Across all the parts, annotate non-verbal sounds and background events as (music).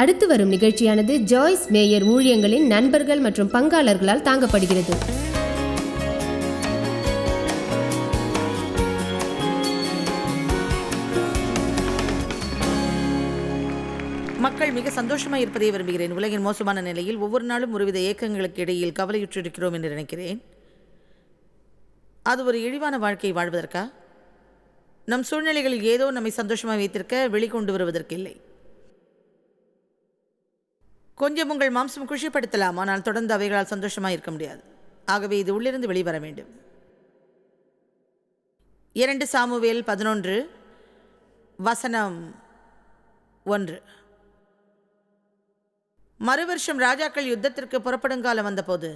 அடுத்து வரும் நிகழ்ச்சியானது ஜாய்ஸ் மேயர் ஊழியங்களின் நண்பர்கள் மற்றும் பங்காளர்களால் தாங்கப்படுகிறது. மக்கள் மிக சந்தோஷமாக இருப்பதை விரும்புகிறேன். உலகின் மோசமான நிலையில் ஒவ்வொரு நாளும் ஒருவித இயக்கங்களுக்கு இடையில் கவலையுற்றிருக்கிறோம் என்று நினைக்கிறேன். அது ஒரு இழிவான வாழ்க்கை வாழ்வதற்கா? நம் சூழ்நிலைகளில் ஏதோ நம்மை சந்தோஷமாக வைத்திருக்க வெளிக்கொண்டு வருவதற்கு இல்லை கொஞ்சம் உங்கள் மாம்சம் குஷிப்படுத்தலாம் ஆனால் தொடர்ந்து அவைகளால் சந்தோஷமாக இருக்க முடியாது. ஆகவே இது உள்ளிருந்து வெளிவர வேண்டும். இரண்டு சாமுவேல் பதினொன்று வசனம் ஒன்று. மறுவருஷம் ராஜாக்கள் யுத்தத்திற்கு புறப்படும் காலம் வந்தபோது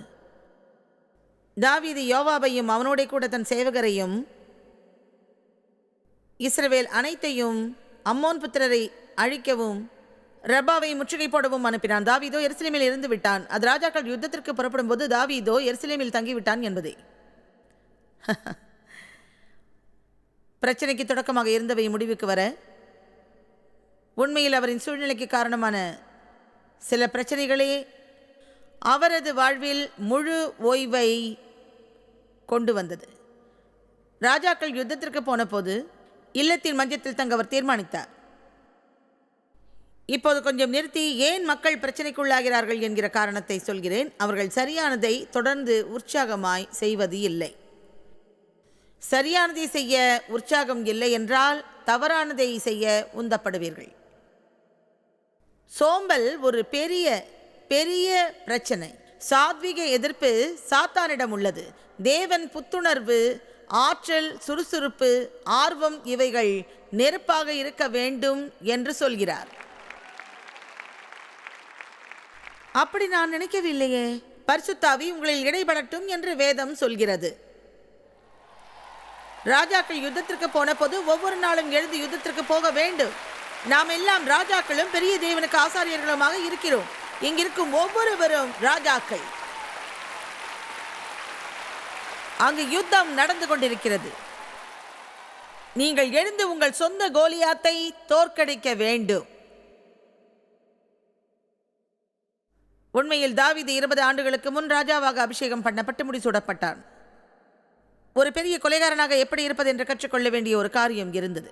தாவீது யோவாபையும் அவனோட கூட தன் சேவகரையும் இஸ்ரவேல் அனைத்தையும் அம்மோன் புத்திரரை அழிக்கவும் ரபாவை முற்றுகை போடவும் அனுப்பினான். தாவீதோ எருசலேமில் இருந்து விட்டான். அது ராஜாக்கள் யுத்தத்திற்கு புறப்படும் போது தாவீதோ எருசலேமில் தங்கிவிட்டான் என்பதே. (laughs) பிரச்சனைக்கு தொடக்கமாக இருந்தவை முடிவுக்கு வர உண்மையில் அவரின் சூழ்நிலைக்கு காரணமான சில பிரச்சனைகளே அவரது வாழ்வில் முழு ஓய்வை கொண்டு வந்தது. ராஜாக்கள் யுத்தத்திற்கு போனபோது இல்லத்தின் மஞ்சத்தில் தங்க அவர் தீர்மானித்தார். இப்போது கொஞ்சம் நிறுத்தி ஏன் மக்கள் பிரச்சனைக்குள்ளாகிறார்கள் என்கிற காரணத்தை சொல்கிறேன். அவர்கள் சரியானதை தொடர்ந்து உற்சாகமாய் செய்வது இல்லை. சரியானதை செய்ய உற்சாகம் இல்லை என்றால் தவறானதை செய்ய உந்தப்படுவீர்கள். சோம்பல் ஒரு பெரிய பெரிய பிரச்சனை. சாத்விக எதிர்ப்பு சாத்தானிடம் உள்ளது. தேவன் புத்துணர்வு ஆற்றல் சுறுசுறுப்பு ஆர்வம் இவைகள் நெருப்பாக இருக்க வேண்டும் என்று சொல்கிறார். அப்படி நான் நினைக்கவில்லையே. பரிசுத்தாவி உங்களில் இடைபடட்டும் என்று வேதம் சொல்கிறது. ராஜாக்கள் யுத்தத்திற்கு போன போது ஒவ்வொரு நாளும் எழுந்து யுத்தத்திற்கு போக வேண்டும். நாம் எல்லாம் ராஜாக்களும் பெரிய தேவனுக்கு ஆசாரியர்களுமாக இருக்கிறோம். இங்கிருக்கும் ஒவ்வொருவரும் ராஜாக்கள். அங்கு யுத்தம் நடந்து கொண்டிருக்கிறது. நீங்கள் எழுந்து உங்கள் சொந்த கோலியாத்தை தோற்கடிக்க வேண்டும். உண்மையில் தாவிது இருபது ஆண்டுகளுக்கு முன் ராஜாவாக அபிஷேகம் பண்ணப்பட்டு முடிசூடப்பட்டான். ஒரு பெரிய கொலைகாரனாக எப்படி இருப்பது என்று கற்றுக்கொள்ள வேண்டிய ஒரு காரியம் இருந்தது.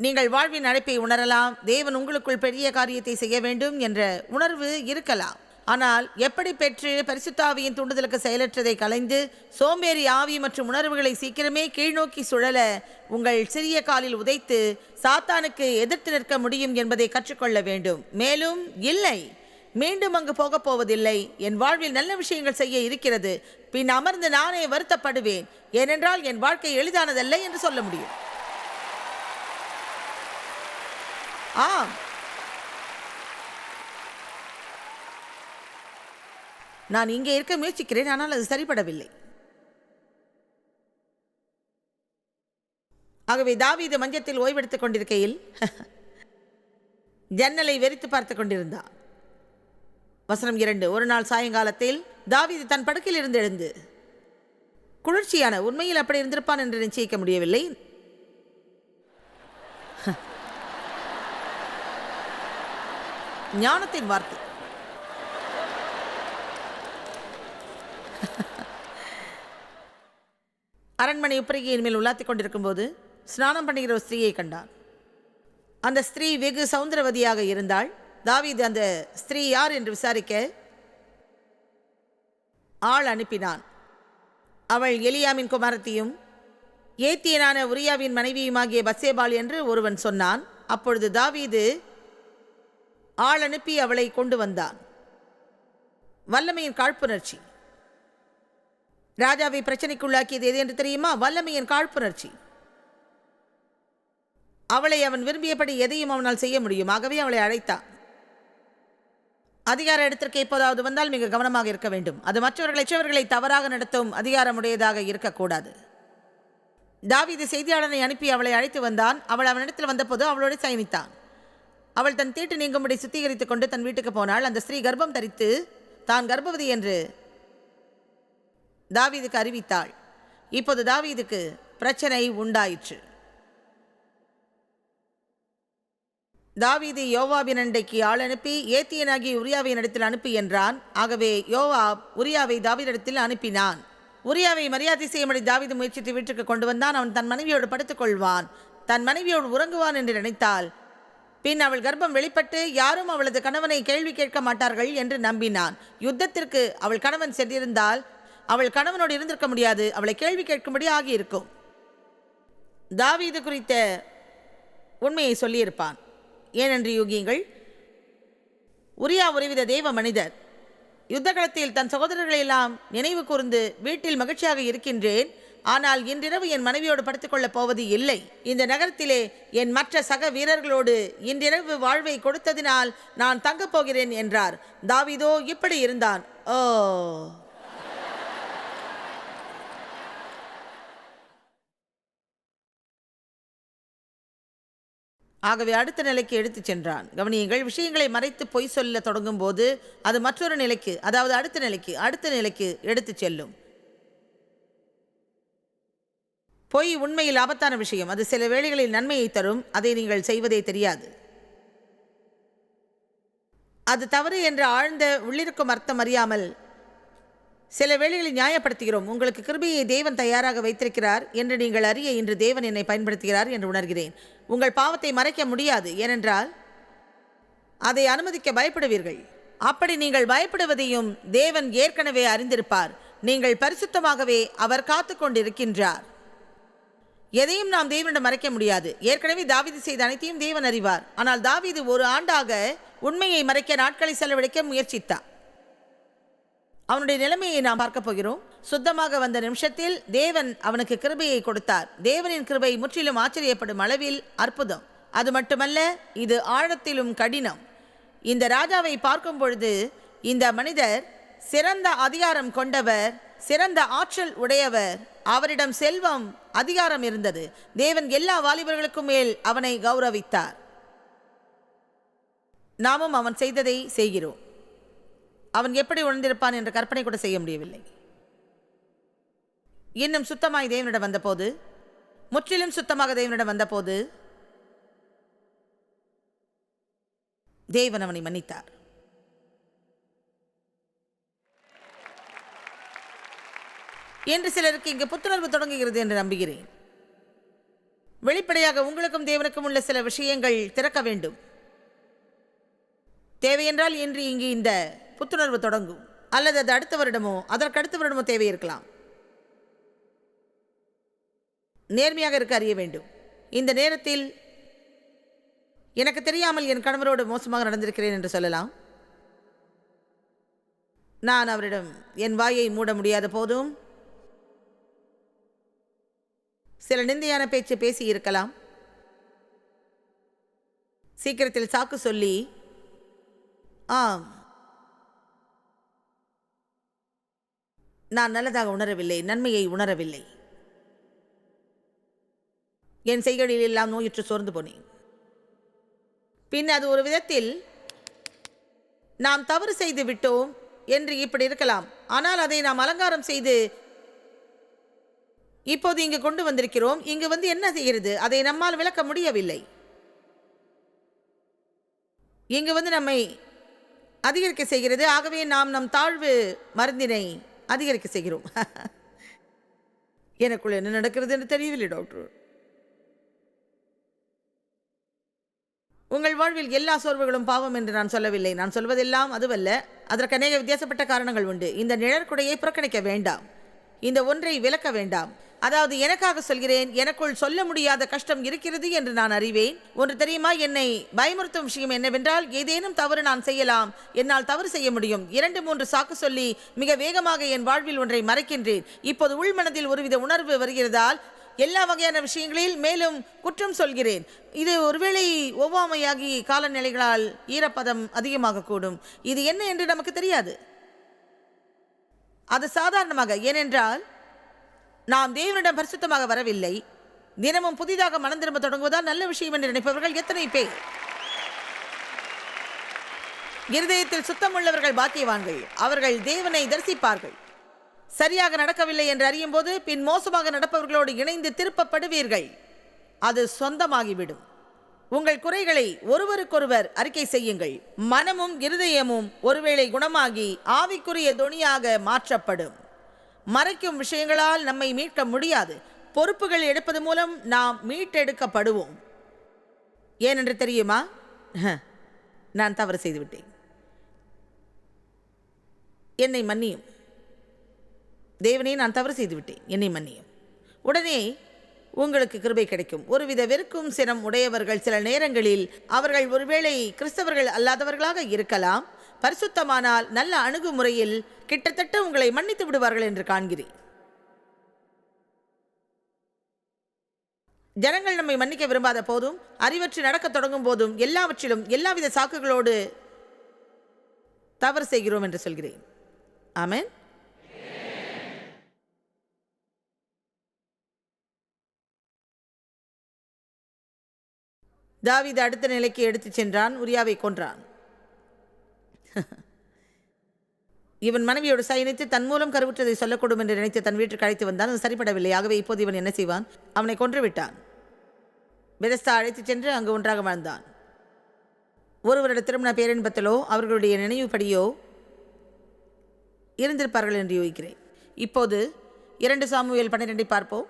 நீங்கள் வாழ்வின் அழைப்பை உணரலாம் தேவன் உங்களுக்குள் பெரிய காரியத்தை செய்ய வேண்டும் என்ற உணர்வு இருக்கலாம். ஆனால் எப்படி பெற்று பரிசுத்தாவியின் தூண்டுதலுக்கு செயலற்றதை கலைந்து சோம்பேறி ஆவி மற்றும் உணர்வுகளை சீக்கிரமே கீழ்நோக்கி சுழல உங்கள் சிறிய காலில் உதைத்து சாத்தானுக்கு எதிர்த்து நிற்க முடியும் என்பதை கற்றுக்கொள்ள வேண்டும். மேலும் இல்லை மீண்டும் அங்கு போகப் போவதில்லை. என் வாழ்வில் நல்ல விஷயங்கள் செய்ய இருக்கிறது. பின் அமர்ந்து நானே வருத்தப்படுவேன். ஏனென்றால் என் வாழ்க்கை எளிதானதல்ல என்று சொல்ல முடியும். ஆம். நான் இங்கே இருக்க முயற்சிக்கிறேன் ஆனால் அது சரிபடவில்லை ஆகவே தாவீது மஞ்சத்தில் ஓய்வெடுத்துக் கொண்டிருக்கையில் (laughs) ஜன்னலை வெறித்து பார்த்து கொண்டிருந்தான் வசனம் இரண்டு ஒரு நாள் சாயங்காலத்தில் தாவீது தன் படுக்கையில் இருந்து எழுந்து குளிர்ச்சியான உண்மையில் அப்படி இருந்திருப்பான் என்று நிச்சயிக்க முடியவில்லை. (laughs) ஞானத்தின் வார்த்தை. அரண்மனை உப்பரிகையின் மேல் உலாத்திக் கொண்டிருக்கும் போது ஸ்நானம் பண்ணுகிற ஒரு ஸ்திரீயை கண்டான். அந்த ஸ்திரீ வெகு சௌந்தரவதியாக இருந்தாள். தாவீது அந்த ஸ்திரீ யார் என்று விசாரிக்க ஆள் அனுப்பினான். அவள் எலியாமின் குமாரத்தையும் ஏத்தியனான உரியாவின் மனைவியுமாகிய பசேபால் என்று ஒருவன் சொன்னான். அப்பொழுது தாவீது ஆள் அனுப்பி அவளை கொண்டு வந்தான். வல்லமையின் காழ்ப்புணர்ச்சி. ராஜாவை பிரச்சனைக்குள்ளாக்கியது எது என்று தெரியுமா? வல்லமையின் காழ்ப்புணர்ச்சி. அவளை அவன் விரும்பியபடி எதையும் அவனால் செய்ய முடியும். ஆகவே அவளை அழைத்தான். அதிகார இடத்திற்கு எப்போதாவது வந்தால் மிக கவனமாக இருக்க வேண்டும். அது மற்றவர்களை மற்றவர்களை தவறாக நடத்தும் அதிகாரமுடையதாக இருக்கக்கூடாது. தாவிது செய்தியாளனை அனுப்பி அவளை அழைத்து வந்தான். அவள் அவனிடத்தில் வந்தபோது அவளோடு சயனித்தான். அவள் தன் தீட்டு நீங்கும்படி சுத்திகரித்துக் கொண்டு தன் வீட்டுக்கு போனாள். அந்த ஸ்திரீ கர்ப்பம் தரித்து தான் கர்ப்பவதி என்று தாவீதுக்கு அறிவித்தாள். இப்போது தாவீதுக்கு பிரச்சனை உண்டாயிற்று. தாவீது யோவாவின் அண்டைக்கு ஆள் அனுப்பி ஏத்தியனாகி உரியாவின் இடத்தில் அனுப்பி என்றான். ஆகவே யோவாப் உரியாவை தாவீதிடத்தில் அனுப்பினான். உரியாவை மரியாதை செய்யும்படி தாவீது முயற்சித்து வீட்டுக்கு கொண்டு வந்தான். அவன் தன் மனைவியோடு படுத்துக்கொள்வான் தன் மனைவியோடு உறங்குவான் என்று நினைத்தாள். பின் அவள் கர்ப்பம் வெளிப்பட்டு யாரும் அவளது கணவனை கேள்வி கேட்க மாட்டார்கள் என்று நம்பினான். யுத்தத்திற்கு அவள் கணவன் சென்றிருந்தால் அவள் கணவனோடு இருந்திருக்க முடியாது. அவளை கேள்வி கேட்கும்படி ஆகியிருக்கும். தாவீது குறித்த உண்மையை சொல்லியிருப்பான். ஏனென்று யூகியுங்கள். உரியா ஒருவித தெய்வ மனிதர். யுத்தகளத்தில் தன் சகோதரர்களை எல்லாம் நினைவு கூர்ந்து வீட்டில் மகிழ்ச்சியாக இருக்கின்றேன். ஆனால் இன்றிரவு என் மனைவியோடு படுத்துக்கொள்ளப் போவது இல்லை. இந்த நகரத்திலே என் மற்ற சக வீரர்களோடு இன்றிரவு வாழ்வை கொடுத்ததினால் நான் தங்கப் போகிறேன் என்றார். தாவீதோ இப்படி இருந்தான். ஓ. ஆகவே அடுத்த நிலைக்கு எடுத்துச் சென்றான். கவனியுங்கள் விஷயங்களை மறைத்து பொய் சொல்ல தொடங்கும் போது அது மற்றொரு நிலைக்கு அதாவது அடுத்த நிலைக்கு அடுத்த நிலைக்கு எடுத்துச் செல்லும். பொய் உண்மையில் ஆபத்தான விஷயம். அது சில வேளைகளில் நன்மையை தரும். அதை நீங்கள் செய்வதே தெரியாது. அது தவறு என்ற ஆழ்ந்த உள்ளிருக்கும் அர்த்தம் அறியாமல் சில வேளைகளில் நியாயப்படுத்துகிறோம். உங்களுக்கு கிருபையை தேவன் தயாராக வைத்திருக்கிறார் என்று நீங்கள் அறிய இன்று தேவன் என்னை பயன்படுத்துகிறார் என்று உணர்கிறேன். உங்கள் பாவத்தை மறைக்க முடியாது. ஏனென்றால் அதை அனுமதிக்க பயப்படுவீர்கள். அப்படி நீங்கள் பயப்படுவதையும் தேவன் ஏற்கனவே அறிந்திருப்பார். நீங்கள் பரிசுத்தமாகவே அவர் காத்து கொண்டிருக்கின்றார். எதையும் நாம் தேவனிடம் மறைக்க முடியாது. ஏற்கனவே தாவீது செய்த அனைத்தையும் தேவன் அறிவார். ஆனால் தாவீது ஒரு ஆண்டாக உண்மையை மறைக்க நாட்களை செலவழிக்க முயற்சித்தார். அவனுடைய நிலைமையை நாம் பார்க்க போகிறோம். சுத்தமாக வந்த நிமிஷத்தில் தேவன் அவனுக்கு கிருபையை கொடுத்தார். தேவனின் கிருபை முற்றிலும் ஆச்சரியப்படும் அளவில் அற்புதம். அது மட்டுமல்ல இது ஆழத்திலும் கடினம். இந்த ராஜாவை பார்க்கும் பொழுது இந்த மனிதர் சிறந்த அதிகாரம் கொண்டவர் சிறந்த ஆற்றல் உடையவர் அவரிடம் செல்வம் அதிகாரம் இருந்தது. தேவன் எல்லா வாலிபர்களுக்கும் மேல் அவனை கௌரவித்தார். நாமும் அவன் செய்ததை செய்கிறோம். அவன் எப்படி உணர்ந்திருப்பான் என்று கற்பனை கூட செய்ய முடியவில்லை. இன்னும் சுத்தமாய் தேவனிடம் வந்தபோது முற்றிலும் சுத்தமாக தேவனிடம் வந்தபோது தேவன் அவனை மன்னித்தார். என்று சிலருக்கு இங்கு புத்துணர்வு தொடங்குகிறது என்று நம்புகிறேன். வெளிப்படையாக உங்களுக்கும் தேவனுக்கும் உள்ள சில விஷயங்கள் திறக்க வேண்டும். தேவையென்றால் இன்று இங்கு இந்த புத்துணர்வு தொடங்கும். அல்லது அது அடுத்த வருடமோ அதற்கு அடுத்த வருடமோ தேவை இருக்கலாம் நேர்மையாக இருக்க அறிய வேண்டும். இந்த நேரத்தில் எனக்கு தெரியாமல் என் கணவரோடு மோசமாக நடந்திருக்கிறேன் என்று சொல்லலாம். நான் அவரிடம் என் வாயை மூட முடியாத போதும் சில நிந்தையான பேச்சு பேசி இருக்கலாம். சீக்கிரத்தில் சாக்கு சொல்லி ஆம் நான் நல்லதாக உணரவில்லை நன்மையை உணரவில்லை. என் செய்களில் எல்லாம் நோயுற்று சோர்ந்து போனேன். பின் அது ஒரு விதத்தில் நாம் தவறு செய்து விட்டோம் என்று இப்படி இருக்கலாம். ஆனால் அதை நாம் அலங்காரம் செய்து இப்போது இங்கு கொண்டு வந்திருக்கிறோம். இங்கு வந்து என்ன செய்கிறது? அதை நம்மால் விளக்க முடியவில்லை. இங்கு வந்து நம்மை அதிகரிக்க செய்கிறது. ஆகவே நாம் நம் தாழ்வு மருந்தினை அதிகரிக்க செய்கிறோம். எனக்குள்ள என்ன நடக்கிறது என்று தெரியவில்லை டாக்டர் உங்கள் வாழ்வில் எல்லா சோர்வுகளும் பாவம் என்று நான் சொல்லவில்லை. நான் சொல்வதெல்லாம் அதுவல்ல. அதற்கு அநேக வித்தியாசப்பட்ட காரணங்கள் உண்டு. இந்த நிழற்குடையை புறக்கணிக்க வேண்டாம். இந்த ஒன்றை விளக்க வேண்டாம். அதாவது எனக்காக சொல்கிறேன் எனக்குள் சொல்ல முடியாத கஷ்டம் இருக்கிறது என்று நான் அறிவேன். ஒன்று தெரியுமா? என்னை பயமுறுத்தும் விஷயம் என்னவென்றால் ஏதேனும் தவறு நான் செய்யலாம் என்னால் தவறு செய்ய முடியும். இரண்டு மூன்று சாக்கு சொல்லி மிக வேகமாக என் வாழ்வில் ஒன்றை மறைக்கின்றேன். இப்போது உள்மனதில் ஒருவித உணர்வு வருகிறதால் எல்லா வகையான விஷயங்களில் மேலும் குற்றம் சொல்கிறேன். இது ஒருவேளை ஒவ்வாமையாகி காலநிலைகளால் ஈரப்பதம் அதிகமாக கூடும். இது என்ன என்று நமக்கு தெரியாது. அது சாதாரணமாக ஏனென்றால் நாம் தேவனிடம் பரிசுத்தமாக வரவில்லை. தினமும் புதிதாக மனம் திரும்ப தொடங்குவதால் நல்ல விஷயம் என்று நினைப்பவர்கள் எத்தனை பேர்? இருதயத்தில் சுத்தமுள்ளவர்கள் பாக்கியவான்கள். அவர்கள் தேவனை தரிசிப்பார்கள். சரியாக நடக்கவில்லை என்று அறியும் போது பின் மோசமாக நடப்பவர்களோடு இணைந்து திருப்பப்படுவீர்கள். அது சொந்தமாகிவிடும். உங்கள் குறைகளை ஒருவருக்கொருவர் அறிக்கை செய்யுங்கள். மனமும் இருதயமும் ஒருவேளை குணமாகி ஆவிக்குரிய தொனியாக மாற்றப்படும். மறைக்கும் விஷயங்களால் நம்மை மீட்க முடியாது. பொறுப்புகள் எடுப்பது மூலம் நாம் மீட்டெடுக்கப்படுவோம். ஏனென்று தெரியுமா? நான் தவறு செய்துவிட்டேன். என்னை மன்னியும். தேவனே நான் தவறு செய்துவிட்டேன். என்னை மன்னியும். உடனே உங்களுக்கு கிருபை கிடைக்கும். ஒருவித வெறுக்கும் சினம் உடையவர்கள் சில நேரங்களில் அவர்கள் ஒருவேளை கிறிஸ்தவர்கள் அல்லாதவர்களாக இருக்கலாம். பரிசுத்தமானால் நல்ல அணுகுமுறையில் கிட்டத்தட்ட உங்களை மன்னித்து விடுவார்கள் என்று காண்கிறேன். ஜனங்கள் நம்மை மன்னிக்க விரும்பாத போதும் அறிவற்று நடக்கத் தொடங்கும் போதும் எல்லாவற்றிலும் எல்லாவித சாக்குகளோடு தவறு செய்கிறோம் என்று சொல்கிறேன். ஆமேன். தாவித அடுத்த நிலைக்கு எடுத்துச் சென்றான் உரியாவை கொன்றான். (laughs) இவன் மனைவியோடு சயனித்து தன் மூலம் கருவுற்றதை சொல்லக்கூடும் என்று நினைத்து தன் வீட்டுக்கு அழைத்து வந்தான். அது சரிப்படவில்லை. ஆகவே இப்போது இவன் என்ன செய்வான்? அவனை கொன்று விட்டான். பெதஸ்தா அழைத்துச் சென்று அங்கு ஒன்றாக வாழ்ந்தான். ஒருவருடைய திருமண பேரின்பத்திலோ அவர்களுடைய நினைவுப்படியோ இருந்திருப்பார்கள் என்று யோகிக்கிறேன். இப்போது இரண்டு சாமுவேல் பன்னிரெண்டை பார்ப்போம்.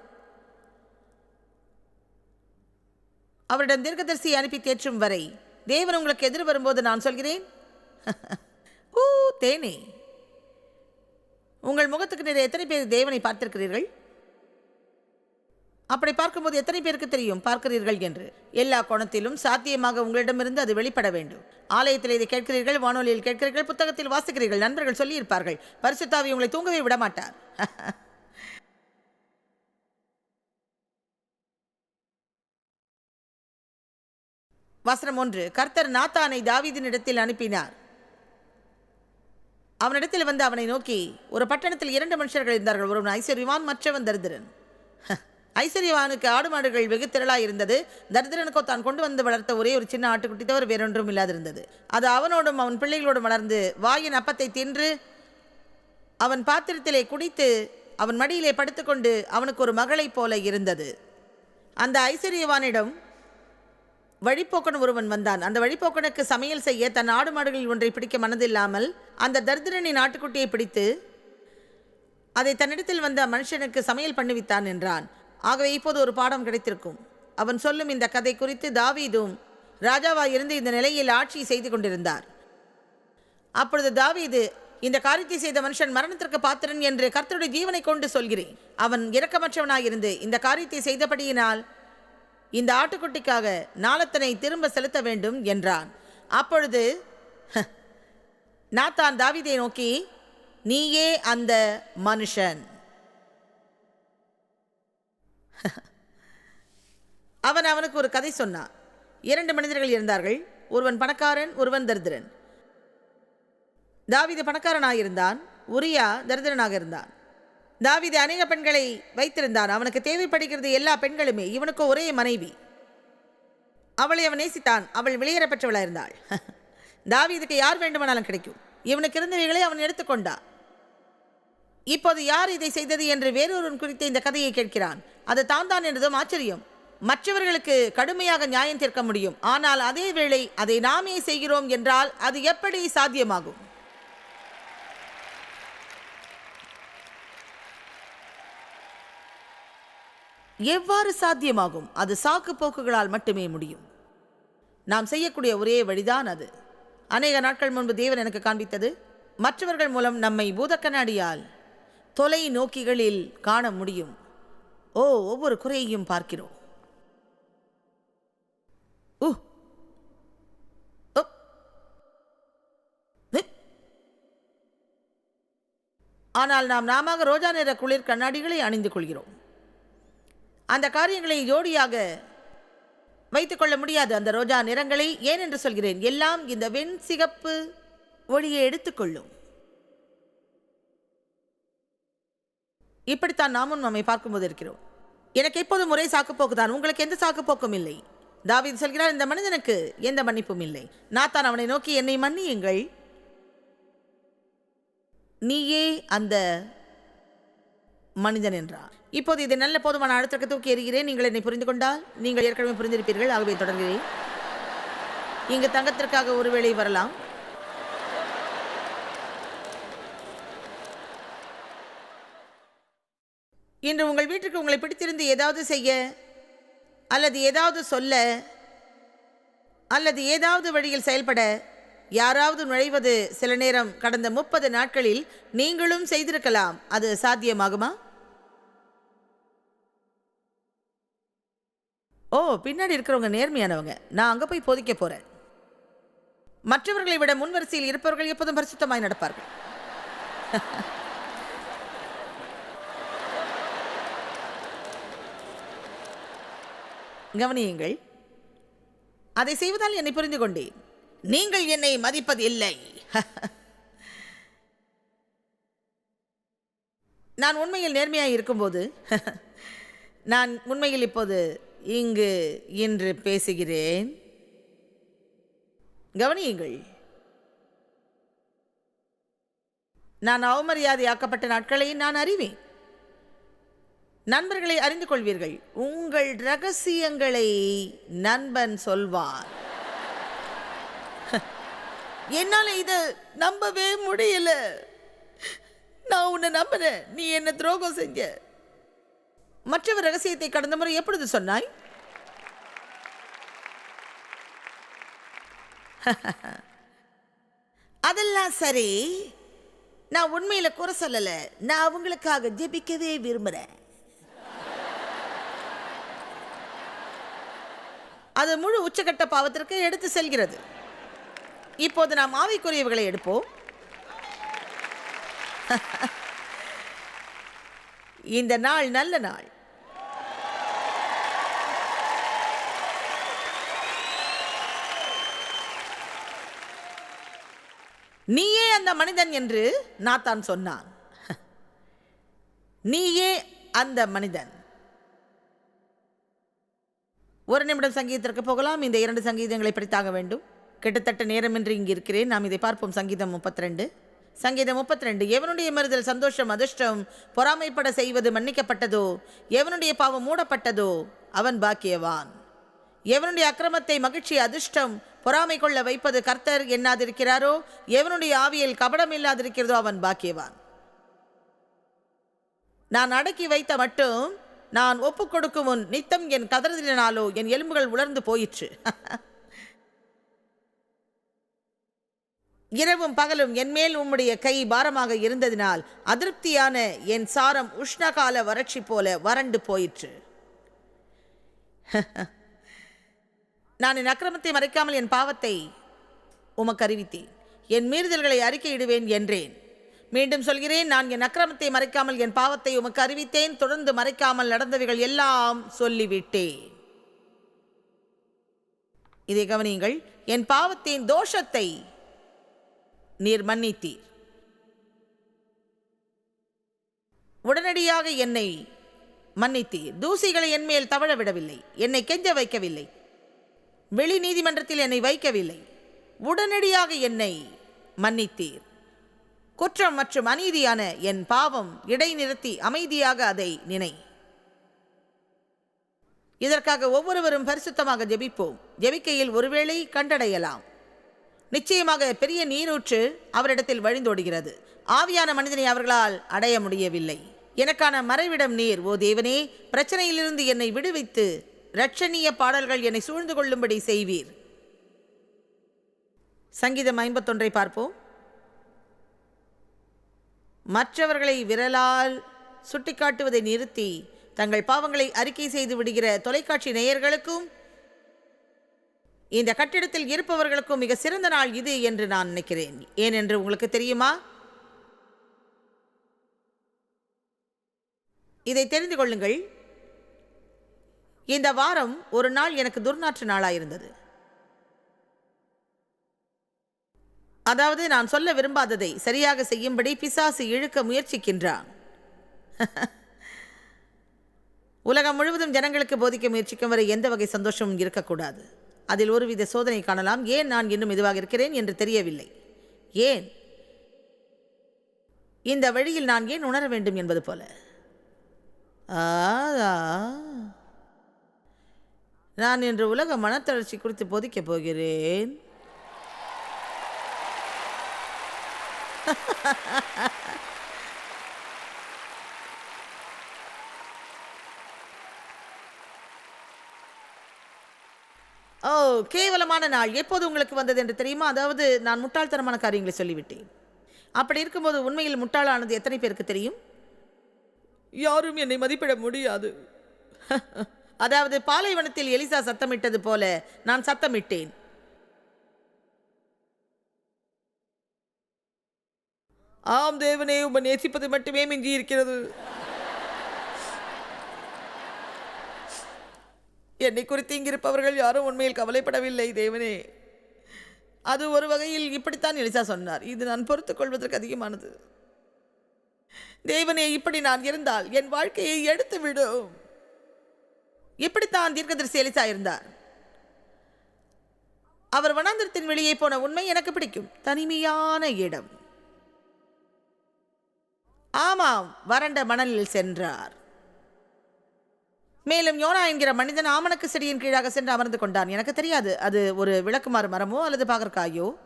அவரிடம் தீர்க்கதரிசி அனுப்பி தேற்றும் வரை தேவன் உங்களுக்கு எதிர் வரும்போது நான் சொல்கிறேன். (laughs) ஊ தேனே. உங்கள் முகத்துக்கு நிறைய எத்தனை பேர் தேவனை பார்த்திருக்கிறீர்கள்? அப்படி பார்க்கும்போது எத்தனை பேருக்கு தெரியும் பார்க்கிறீர்கள் என்று? எல்லா கோணத்திலும் சாத்தியமாக உங்களிடமிருந்து அது வெளிப்பட வேண்டும். ஆலயத்தில் இதை கேட்கிறீர்கள் வானொலியில் கேட்கிறீர்கள் புத்தகத்தில் வாசிக்கிறீர்கள் நண்பர்கள் சொல்லியிருப்பார்கள். பரிசுத்தாவி உங்களை தூங்கவே விட மாட்டார். (laughs) வசனம் ஒன்று கர்த்தர் நாத்தானை தாவீதினிடத்தில் அனுப்பினார். அவனிடத்தில் வந்து அவனை நோக்கி ஒரு பட்டணத்தில் இரண்டு மனுஷர்கள் இருந்தார்கள். ஒருவன் ஐஸ்வர்யவான் மற்றவன் தரித்திரன். ஐஸ்வர்யவானுக்கு ஆடு மாடுகள் வெகு திரளாக இருந்தது. தரித்திரனுக்கோ தான் கொண்டு வந்து வளர்த்த ஒரே ஒரு சின்ன ஆட்டுக்குட்டி தவிர வேறொன்றும் இல்லாதிருந்தது. அது அவனோடும் அவன் பிள்ளைகளோடும் வளர்ந்து வாயின் அப்பத்தை தின்று அவன் பாத்திரத்திலே குடித்து அவன் மடியிலே படுத்துக்கொண்டு அவனுக்கு ஒரு மகளைப் போல இருந்தது. அந்த ஐஸ்வர்யவானிடம் வழிப்போக்கன் ஒருவன் வந்தான். அந்த வழிப்போக்கனுக்கு சமையல் செய்ய தன் ஆடு மாடுகளில் ஒன்றை பிடிக்க மனதில்லாமல் அந்த தரித்திரனின் ஆட்டுக்குட்டியை பிடித்து அதை தன்னிடத்தில் வந்த மனுஷனுக்கு சமையல் பண்ணுவித்தான் என்றான். ஆகவே இப்போது ஒரு பாடம் கிடைத்திருக்கும். அவன் சொல்லும் இந்த கதை குறித்து தாவீதும் ராஜாவா இருந்து இந்த நிலையில் ஆட்சி செய்து கொண்டிருந்தார். அப்பொழுது தாவீது இந்த காரியத்தை செய்த மனுஷன் மரணத்திற்கு பாத்திரன் என்று கர்த்தருடைய ஜீவனை கொண்டு சொல்கிறேன். அவன் இரக்கமற்றவனாயிருந்து இந்த காரியத்தை செய்தபடியினால் இந்த ஆட்டுக்குட்டிக்காக நாளத்தனை திரும்ப செலுத்த வேண்டும் என்றான். அப்பொழுது நாத்தான் தாவிதை நோக்கி நீயே அந்த மனுஷன். (laughs) அவன் அவனுக்கு ஒரு கதை சொன்னான். இரண்டு மனிதர்கள் இருந்தார்கள். ஒருவன் பணக்காரன் ஒருவன் தரித்திரன். பணக்காரனாக இருந்தான் உரியா தரித்திரனாக இருந்தான். தாவீது அநேக பெண்களை வைத்திருந்தான். அவனுக்கு தேவைப்படுகிறது எல்லா பெண்களுமே இவனுக்கு ஒரே மனைவி. அவளை அவன் நேசித்தான். அவள் வெளியேற பெற்றவளாயிருந்தாள் (laughs) தாவிதுக்கு யார் வேண்டுமானாலும் கிடைக்கும். இவனுக்கு இருந்தவைகளை அவன் எடுத்துக்கொண்டான் இப்போது யார் இதை செய்தது என்று வேறொருவன் குறித்த இந்த கதையை கேட்கிறான். அது தான் தான் என்றதும் ஆச்சரியம். மற்றவர்களுக்கு கடுமையாக நியாயம் தீர்க்க முடியும். ஆனால் அதே வேளை அதை நாமே செய்கிறோம் என்றால் அது எப்படி சாத்தியமாகும்? எவ்வாறு சாத்தியமாகும்? அது சாக்கு போக்குகளால் மட்டுமே முடியும். நாம் செய்யக்கூடிய ஒரே வழிதான் அது. அநேக நாட்கள் முன்பு தேவன் எனக்கு காண்பித்தது மற்றவர்கள் மூலம் நம்மை பூதக்கண்ணாடியால் தொலை நோக்கிகளில் காண முடியும். ஓ ஒவ்வொரு குறையையும் பார்க்கிறோம். உ. ஆனால் நாம் நாம ரோஜா நிற குளிர் கண்ணாடிகளை அணிந்து கொள்கிறோம். அந்த காரியங்களை ஜோடியாக வைத்துக்கொள்ள முடியாது அந்த ரோஜா நிறங்களை. ஏன் என்று சொல்கிறேன். எல்லாம் இந்த வெண் சிகப்பு ஒளியை எடுத்துக்கொள்ளும் இப்படித்தான் நாமும் நம்மை பார்க்கும்போது இருக்கிறோம். எனக்கு எப்போதும் ஒரே சாக்குப்போக்கு தான் உங்களுக்கு எந்த சாக்குப்போக்கும் இல்லை. தாவித் சொல்கிறார் இந்த மனிதனுக்கு எந்த மன்னிப்பும் இல்லை. நாத்தான் அவனை நோக்கி என்னை மன்னியுங்கள். நீயே அந்த மனிதன் என்றார். இப்போது இது நல்ல போதுமான அழுத்தத்தை தூக்கி எறிகிறேன். நீங்கள் என்னை புரிந்து கொண்டால் நீங்கள் ஏற்கனவே புரிந்திருப்பீர்கள். ஆகவே தொடர்கிறேன். இங்கு தங்கத்திற்காக ஒருவேளை வரலாம். இன்று உங்கள் வீட்டுக்கு உங்களை பிடித்திருந்து ஏதாவது செய்ய அல்லது ஏதாவது சொல்ல அல்லது ஏதாவது வழியில் செயல்பட யாராவது நுழைவது சில நேரம் கடந்த முப்பது நாட்களில் நீங்களும் செய்திருக்கலாம். அது சாத்தியமாகுமா? ஓ பின்னாடி இருக்கிறவங்க நேர்மையானவங்க. நான் அங்கே போய் போதிக்க போகிறேன் மற்றவர்களை விட முன்வரிசையில் இருப்பவர்கள் எப்போதும் பரிசுத்தமாய் நடப்பார்கள். (laughs) கவனியுங்கள். அதை செய்வதால் என்னை புரிந்து கொண்டேன் நீங்கள் என்னை மதிப்பது இல்லை (laughs) நான் உண்மையில் நேர்மையாக இருக்கும்போது (laughs) நான் உண்மையில் இப்போது இங்கு இன்று பேசுகிறேன். கவனியுங்கள். நான் அவமரியாதையாக்கப்பட்ட நாட்களை நான் அறிவேன். நண்பர்களை அறிந்து கொள்வீர்கள். உங்கள் ரகசியங்களை நண்பன் சொல்வார். என்னால் இதை நம்பவே முடியல. நான் உன்னை நம்பினேன் நீ என்ன துரோகம் செஞ்ச? மற்றவர் ரகசியத்தை கடந்த முறை எப்பொழுது சொன்னாய்? (laughs) அதெல்லாம் சரி. நான் உண்மையில குறை சொல்லல. நான் அவங்களுக்காக ஜெபிக்கவே விரும்புறேன். அது முழு உச்சகட்ட பாவத்திற்கு எடுத்து செல்கிறது. இப்போது நாம் ஆவிக்குரியவர்களை எடுப்போம். (laughs) இந்த நாள் நல்ல நாள். நீயே அந்த மனிதன் என்று நாத்தான் சொன்னான். நீயே அந்த மனிதன். ஒரு நிமிடம் சங்கீதத்திற்கு போகலாம். இந்த இரண்டு சங்கீதங்களை படித்தாக வேண்டும். கிட்டத்தட்ட நேரமின்றி இங்கு இருக்கிறேன். நாம் இதை பார்ப்போம். சங்கீதம் 32 சங்கீதம் 32 எவனுடைய மறுதல் சந்தோஷம் அதிர்ஷ்டம் பொறாமைப்பட செய்வது மன்னிக்கப்பட்டதோ? எவனுடைய பாவம் மூடப்பட்டதோ? அவன் பாக்கியவான். எவனுடைய அக்கிரமத்தை மகிழ்ச்சி அதிர்ஷ்டம் பொறாமை கொள்ள வைப்பது கர்த்தர் எண்ணாதிருக்கிறாரோ? எவனுடைய ஆவியில் கபடம் இல்லாதிருக்கிறதோ அவன் பாக்கியவான். நான் அடக்கி வைத்த மட்டும் நான் ஒப்புக் கொடுக்கும் முன் நித்தம் என் கதறதினாலோ என் எலும்புகள் உலர்ந்து போயிற்று. (laughs) இரவும் பகலும் என்மேல் உம்முடைய கை பாரமாக இருந்ததினால் அதிருப்தியான என் சாரம் உஷ்ணகால வறட்சி போல வறண்டு போயிற்று. (laughs) நான் என் அக்கிரமத்தை மறைக்காமல் என் பாவத்தை உமக்கு அறிவித்தேன் என் மீறுதல்களை அறிக்கையிடுவேன் என்றேன். மீண்டும் சொல்கிறேன் நான் என் அக்கிரமத்தை மறைக்காமல் என் பாவத்தை உமக்கு அறிவித்தேன் தொடர்ந்து மறைக்காமல் நடந்தவைகள் எல்லாம் சொல்லிவிட்டேன். இதை கவனியுங்கள் என் பாவத்தின் தோஷத்தை நீர் மன்னித்தீர். உடனடியாக என்னை மன்னித்தீர். தூசிகளை என்மேல் தவழ விடவில்லை. என்னை கெஞ்ச வைக்கவில்லை. வெளி நீதிமன்றத்தில் என்னை வைக்கவில்லை. உடனடியாக என்னை மன்னித்தீர். குற்றம் மற்றும் அநீதியான என் பாவம் இடைநிறுத்தி அமைதியாக அதை நினை. இதற்காக ஒவ்வொருவரும் பரிசுத்தமாக ஜெபிப்போம். ஜெபிக்கையில் ஒருவேளை கண்டடையலாம். நிச்சயமாக பெரிய நீரூற்று அவரிடத்தில் வழிந்தோடுகிறது. ஆவியான மனிதனை அவர்களால் அடைய முடியவில்லை. எனக்கான மறைவிடம் நீர் ஓ தேவனே பிரச்சனையிலிருந்து என்னை விடுவித்து இரட்சணிய பாடல்கள் என்னை சூழ்ந்து கொள்ளும்படி செய்வீர். சங்கீதம் ஐம்பத்தொன்றை பார்ப்போம். மற்றவர்களை விரலால் சுட்டிக்காட்டுவதை நிறுத்தி தங்கள் பாவங்களை அறிக்கை செய்து விடுகிற தொலைக்காட்சி நேயர்களுக்கும் இந்த கட்டிடத்தில் இருப்பவர்களுக்கும் மிக சிறந்த நாள் இது என்று நான் நினைக்கிறேன். ஏனென்று உங்களுக்கு தெரியுமா? இதை தெரிந்து கொள்ளுங்கள். இந்த வாரம் ஒரு நாள் எனக்கு துர்நாற்று நாளாயிருந்தது. அதாவது நான் சொல்ல விரும்பாததை சரியாக செய்யும்படி பிசாசு இழுக்க முயற்சிக்கின்றான். (laughs) உலகம் முழுவதும் ஜனங்களுக்கு போதிக்க முயற்சிக்கும் வரை எந்த வகை சந்தோஷமும் இருக்கக்கூடாது. அதில் ஒருவித சோதனை காணலாம். ஏன் நான் இன்னும் இதுவாக இருக்கிறேன் என்று தெரியவில்லை. ஏன்? இந்த வழியில் நான் ஏன் உணர வேண்டும் என்பது போல. ஆ, ஆ. நான் இன்று உலக மனத்தளர்ச்சி குறித்து போதிக்கப் போகிறேன். ஓ கேவலமான நாள். எப்போது உங்களுக்கு வந்தது என்று தெரியுமா? அதாவது நான் முட்டாள்தனமான காரியங்களை சொல்லிவிட்டேன். அப்படி இருக்கும்போது உண்மையில் முட்டாளானது எத்தனை பேருக்கு தெரியும்? யாரும் என்னை மதிப்பிட முடியாது. அதாவது பாலைவனத்தில் எலிசா சத்தமிட்டது போல நான் சத்தமிட்டேன். ஆம் தேவனே உம்மை நேசிப்பது மட்டுமே மிஞ்சி இருக்கிறது என்னை குறித்து இங்கிருப்பவர்கள் யாரும் உண்மையில் கவலைப்படவில்லை தேவனே. அது ஒரு வகையில் இப்படித்தான் எலிசா சொன்னார். இது நான் பொறுத்துக் கொள்வதற்கு அதிகமானது. தேவனே இப்படி நான் இருந்தால் என் வாழ்க்கையை எடுத்து எப்படித்தான் இப்படித்தான் தீர்க்கதரிசி எலிசா இருந்தார்? அவர் வனாந்திரத்தின் வெளியே போன உண்மை எனக்கு பிடிக்கும். தனிமையான இடம். ஆமாம் வறண்ட மணலில் சென்றார். மேலும் யோனா என்கிற மனிதன் ஆமணக்கு செடியின் கீழாக சென்று அமர்ந்து கொண்டான். எனக்கு தெரியாது அது ஒரு விளக்குமாறு மரமோ அல்லது பாகற்காயோ?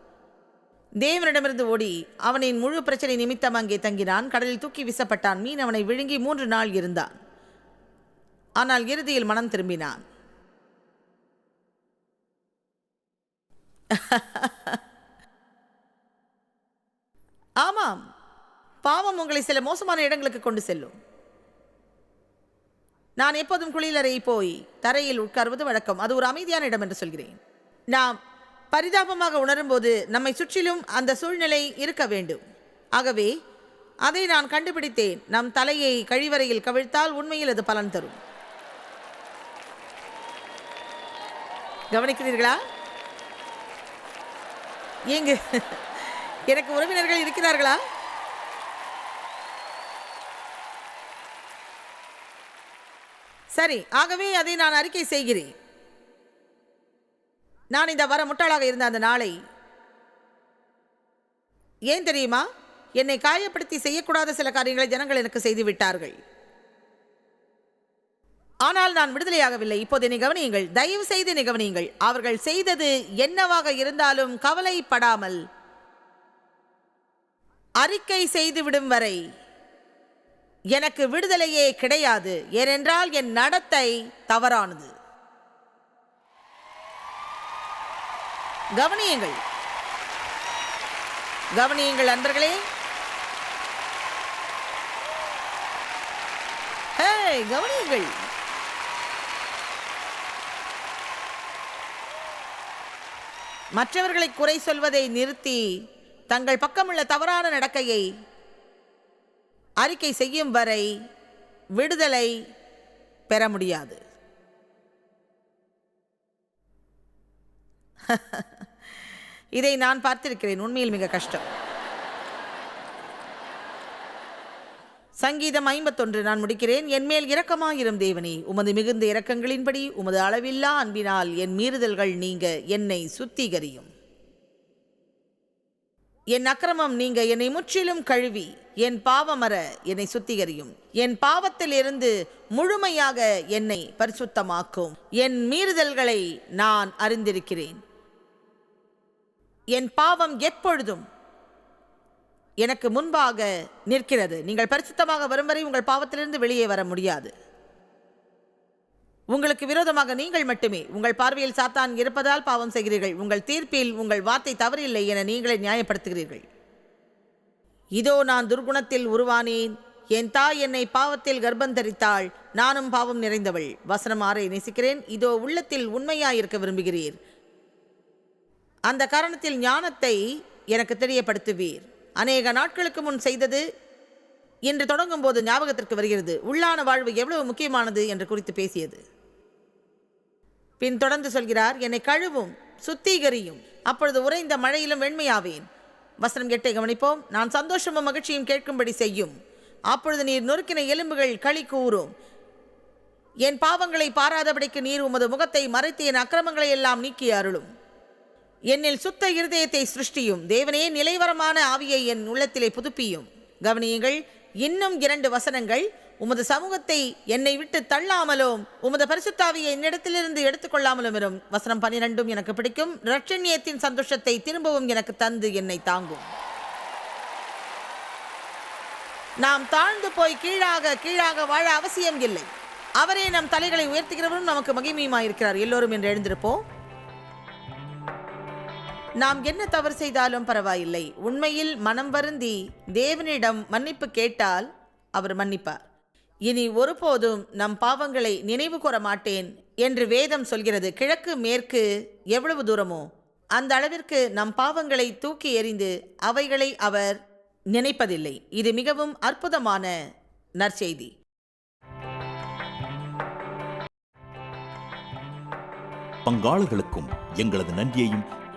தேவனிடமிருந்து ஓடி அவனின் முழு பிரச்சனை நிமித்தம் அங்கே தங்கினான். கடலில் தூக்கி வீசப்பட்டான். மீன் அவனை விழுங்கி மூன்று நாள் இருந்தான். ஆனால் இறுதியில் மனம் திரும்பினான். (laughs) ஆமாம். பாவம் உங்களை சில மோசமான இடங்களுக்கு கொண்டு செல்லும். நான் எப்போதும் குளியலறை போய் தரையில் உட்கார்வது வழக்கம். அது ஒரு அமைதியான இடம் என்று சொல்கிறேன். நாம் பரிதாபமாக உணரும்போது நம்மை சுற்றிலும் அந்த சூழ்நிலை இருக்க வேண்டும். ஆகவே அதை நான் கண்டுபிடித்தேன். நம் தலையை கழிவறையில் கவிழ்த்தால் உண்மையில் அது பலன் தரும். கவனிக்கிறீர்களா? ஏங்க எனக்கு உறவினர்கள் இருக்கிறார்களா? சரி ஆகவே அதை நான் அறிக்கை செய்கிறேன். நான் இந்த வர முட்டாளாக இருந்த அந்த நாளை ஏன் தெரியுமா? என்னை காயப்படுத்தி செய்யக்கூடாத சில காரியங்களை ஜனங்கள் எனக்கு செய்து விட்டார்கள். ஆனால் நான் விடுதலையாகவில்லை. இப்போது என்னை கவனியுங்கள். தயவு செய்து என்னை கவனியுங்கள். அவர்கள் செய்தது என்னவாக இருந்தாலும் கவலைப்படாமல். அறிக்கை செய்துவிடும் வரை எனக்கு விடுதலையே கிடையாது. ஏனென்றால் என் நடத்தை தவறானது. கவனியுங்கள். கவனியுங்கள் அன்பர்களே ஹே கவனியுங்கள். மற்றவர்களை குறை சொல்வதை நிறுத்தி தங்கள் பக்கமுள்ள தவறான நடக்கையை அறிக்கை செய்யும் வரை விடுதலை பெற முடியாது. (laughs) இதை நான் பார்த்திருக்கிறேன். உண்மையில் மிக கஷ்டம். சங்கீதம் ஐம்பத்தொன்று நான் முடிக்கிறேன். என்மேல் இரக்கமாயிரும் தேவனே. உமது மிகுந்த இரக்கங்களின்படி உமது அளவில்லா அன்பினால் என் மீறுதல்கள் நீங்க என்னை சுத்திகரியும். என் அக்கிரமம் நீங்க என்னை முற்றிலும் கழுவி. என் பாவமர என்னை சுத்திகரியும். என் பாவத்திலிருந்து முழுமையாக என்னை பரிசுத்தமாக்கும். என் மீறுதல்களை நான் அறிந்திருக்கிறேன். என் பாவம் எப்பொழுதும் எனக்கு முன்பாக நிற்கிறது. நீங்கள் பரிசுத்தமாக வரும் வரை உங்கள் பாவத்திலிருந்து வெளியே வர முடியாது. உங்களுக்கு விரோதமாக நீங்கள் மட்டுமே உங்கள் பார்வையில் சாத்தான் இருப்பதால் பாவம் செய்கிறீர்கள். உங்கள் தீர்ப்பில் உங்கள் வார்த்தை தவறில்லை என நீங்களே நியாயப்படுத்துகிறீர்கள். இதோ நான் துர்குணத்தில் உருவானேன். என் தாய் என்னை பாவத்தில் கர்ப்பந்தரித்தாள் நானும் பாவம் நிறைந்தவள். வசனம் ஆறை நேசிக்கிறேன். இதோ உள்ளத்தில் உண்மையாயிருக்க விரும்புகிறீர். அந்த காரணத்தில் ஞானத்தை எனக்கு தெரியப்படுத்துவீர். அநேக நாட்களுக்கு முன் செய்தது என்று தொடங்கும் போது ஞாபகத்திற்கு வருகிறது. உள்ளான வாழ்வு எவ்வளவு முக்கியமானது என்று குறித்து பேசியது. பின் தொடர்ந்து சொல்கிறார் என்னை கழுவும் சுத்திகரியும். அப்பொழுது உறைந்த மழையிலும் வெண்மையாவேன். வசனம் எட்டை கவனிப்போம். நான் சந்தோஷமும் மகிழ்ச்சியும் கேட்கும்படி செய்யும். அப்பொழுது நீர் நொறுக்கின எலும்புகள் களி கூறும். என் பாவங்களை பாராதபடிக்கு நீர் உமது முகத்தை மறைத்து என் அக்கிரமங்களை எல்லாம் நீக்கி அருளும். என்னில் சுத்த இருதயத்தை சிருஷ்டியும். தேவனே நிலைவரமான ஆவியை என் உள்ளத்திலே புதுப்பியும். கவனியுங்கள் இன்னும் இரண்டு வசனங்கள். உமது சமூகத்தை என்னை விட்டு தள்ளாமலும் உமது பரிசுத்தாவியை என்னிடத்திலிருந்து எடுத்துக்கொள்ளாமலும் வரும். வசனம் பனிரெண்டும் எனக்கு பிடிக்கும். ரட்சண்யத்தின் சந்தோஷத்தை திரும்பவும் எனக்கு தந்து என்னை தாங்கும். நாம் தாழ்ந்து போய் கீழாக கீழாக வாழ அவசியம் இல்லை. அவரே நம் தலைகளை உயர்த்துகிறவரும் நமக்கு மகிமையுமாயிருக்கிறார். எல்லோரும் என்று எழுந்திருப்போம். நாம் என்ன தவறு செய்தாலும் பரவாயில்லை. உண்மையில் மனம் வருந்தி தேவனிடம் மன்னிப்பு கேட்டால் அவர் மன்னிப்பார். இனி ஒருபோதும் நம் பாவங்களை நினைவு கூற மாட்டேன் என்று வேதம் சொல்கிறது. கிழக்கு மேற்கு எவ்வளவு தூரமோ அந்த அளவிற்கு நம் பாவங்களை தூக்கி எறிந்து அவைகளை அவர் நினைப்பதில்லை. இது மிகவும் அற்புதமான நற்செய்தி. பங்காளர்களுக்கும் எங்களது நன்றியையும்